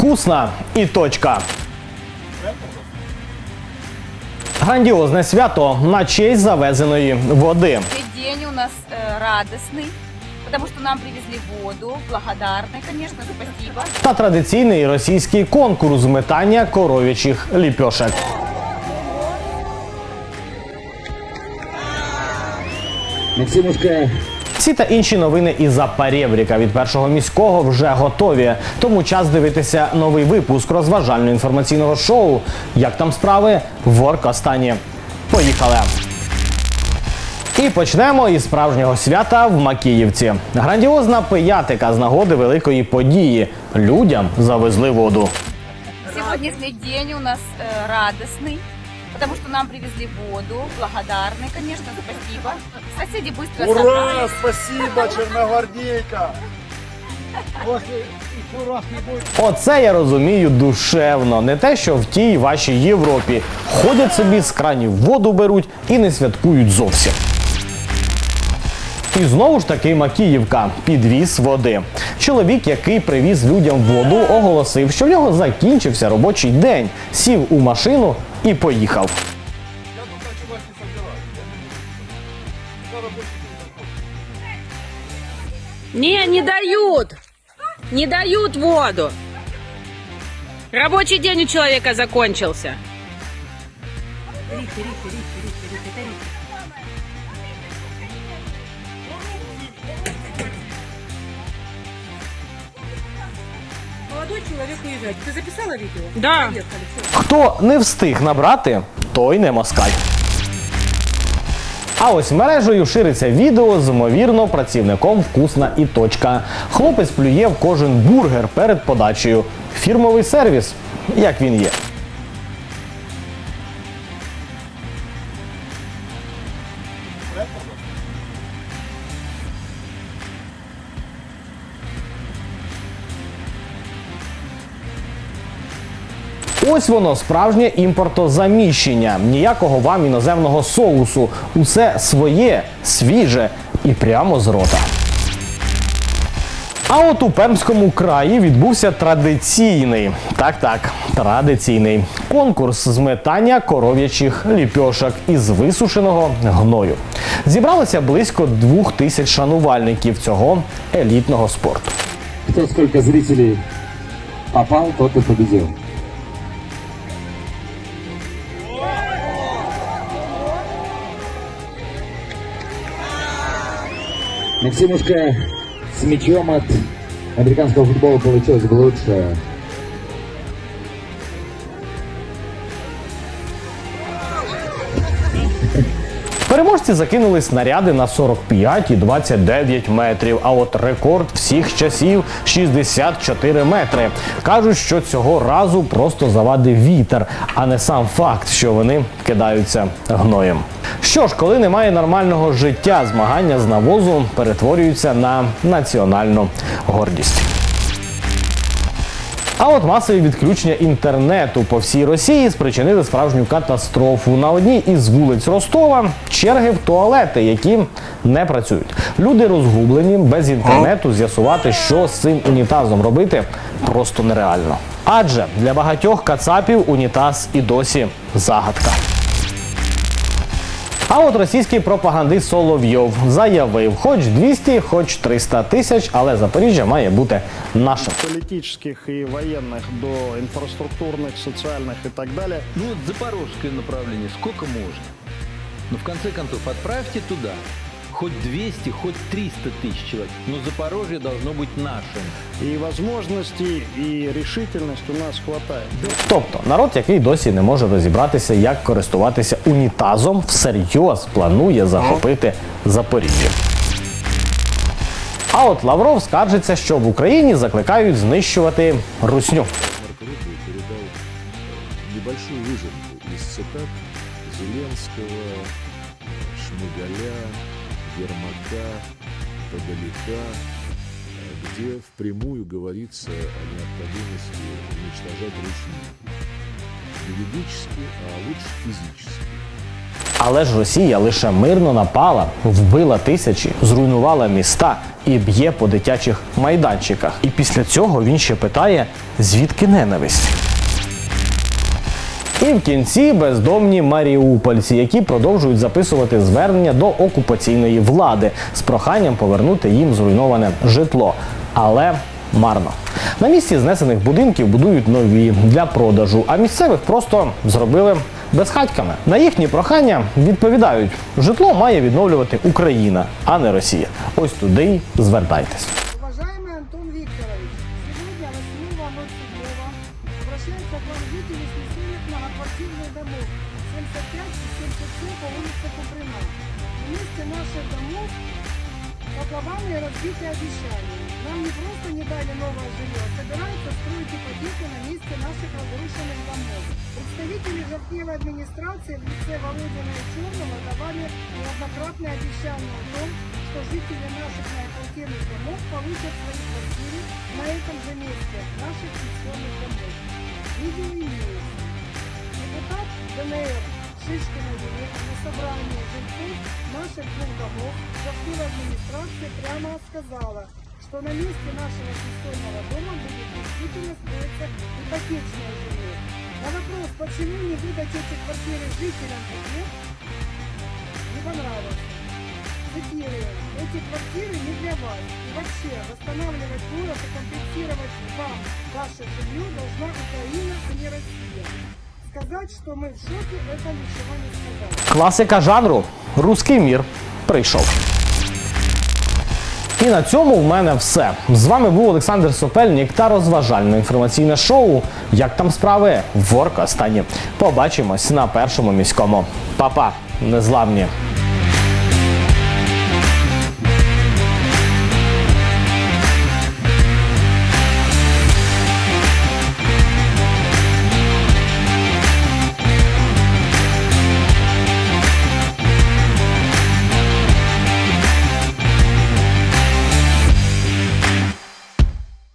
Вкусна і точка. Грандіозне свято на честь завезеної води. Этот день у нас э, радостный, потому что нам привезли воду, благодарны, конечно, спасибо. Та традиційний російський конкурс з метання коров'ячих ліпьошек. Максимушка ці та інші новини із Запорєвріка від першого міського вже готові. Тому час дивитися новий випуск розважально-інформаційного шоу. Як там справи? Ворк останні. Поїхали! І почнемо із справжнього свята в Макіївці. Грандіозна пиятика з нагоди великої події. Людям завезли воду. Сегодняшний день у нас э, радостный, потому что нам привезли воду, благодарны, конечно, спасибо. Соседи быстро Ура! собрались. Спасибо, Черногвардейка! Оце я розумію душевно. Не те, що в тій вашій Європі ходять собі з кранів воду беруть і не святкують зовсім. І знову ж таки Макіївка підвіз води. Чоловік, який привіз людям воду, оголосив, що в нього закінчився робочий день, сів у машину і поїхав. Не, не дают. Не дают воду. Рабочий день у человека закончился. Молодой чоловік уїжджає. Ти записала відео? Да. Поехали. Хто не встиг набрати, той не москаль. А ось мережею шириться відео з ймовірно працівником вкусна і точка. Хлопець плює в кожен бургер перед подачею. Фірмовий сервіс, як він є. Ось воно справжнє імпортозаміщення. Ніякого вам іноземного соусу. Усе своє, свіже і прямо з рота. А от у Пермському краї відбувся традиційний, так так, традиційний конкурс з метання коров'ячих ліпьошок із висушеного гною. Зібралося близько двох тисяч шанувальників цього елітного спорту. Кто сколько зрителей попал, тот и победил. Максимушка с мячом от американского футбола получилось бы лучше. Переможці закинули снаряди на 45 і 29 метрів. А от рекорд всіх часів 64 метри. Кажуть, що цього разу просто завадив вітер, а не сам факт, що вони кидаються гноєм. Що ж, коли немає нормального життя, змагання з навозу перетворюються на національну гордість. А от масові відключення інтернету по всій Росії спричинили справжню катастрофу. На одній із вулиць Ростова черги в туалети, які не працюють. Люди розгублені без інтернету. З'ясувати, що з цим унітазом робити, просто нереально. Адже для багатьох кацапів унітаз і досі загадка. А от російський пропагандист Соловйов заявив, хоч 200, хоч 300 тисяч, але Запоріжжя має бути нашим. политических и военных до инфраструктурных, социальных и так далее. Ну вот запорожское направление, сколько можно? Ну в конце концов, отправьте туда хоть 200, хоть 300 тысяч человек, но Запорожье должно быть нашим. И возможностей, и решительность у нас хватает. Тобто народ, який досі не може розібратися, як користуватися унітазом, всерйоз планує захопити Запоріжжя. А от Лавров скаржиться, що в Україні закликають знищувати русню. Марк Рубio передал э, небольшую выжимку из цитат Зеленского, Шмыгаля, Ермака, Подоляка, где впрямую говорится о необходимости уничтожать Русь юридически, а лучше физически. Але ж Росія лише мирно напала, вбила тисячі, зруйнувала міста і б'є по дитячих майданчиках. І після цього він ще питає, звідки ненависть. І в кінці бездомні маріупольці, які продовжують записувати звернення до окупаційної влади з проханням повернути їм зруйноване житло. Але марно. На місці знесених будинків будують нові для продажу, а місцевих просто зробили безхатьками. На їхні прохання відповідають: житло має відновлювати Україна, а не Росія. Ось туди й звертайтесь. 75 и 77 по улице Куприна. На месте наших домов котлованы и разбитые обещания. Нам не просто не дали новое жилье, а собираются строить ипотеку на месте наших разрушенных домов. Представители жертвевой администрации в лице Володина и Черного давали неоднократные обещания о том, что жители наших многоквартирных домов получат свои квартиры на этом же месте наших пенсионных домов. Видео имеется. ДНР Шишкина Елена на собрании жильцов наших двух домов жертвовой администрации прямо сказала, что на месте нашего пенсионного дома будет действительно строиться ипотечное жилье. На вопрос, почему не выдать эти квартиры жителям нет, не понравился. Цитирую. Эти квартиры не для вас. И вообще, восстанавливать город и компенсировать вам ваше жилье должна Украина. Сказать, что мы в шоке, это ничего не сказать. Класика жанру Руський мір прийшов. І на цьому в мене все. З вами був Олександр Сопельник та розважальне інформаційне шоу. Як там справи в Оркастані. Побачимось на першому міському. Па-па, незламні.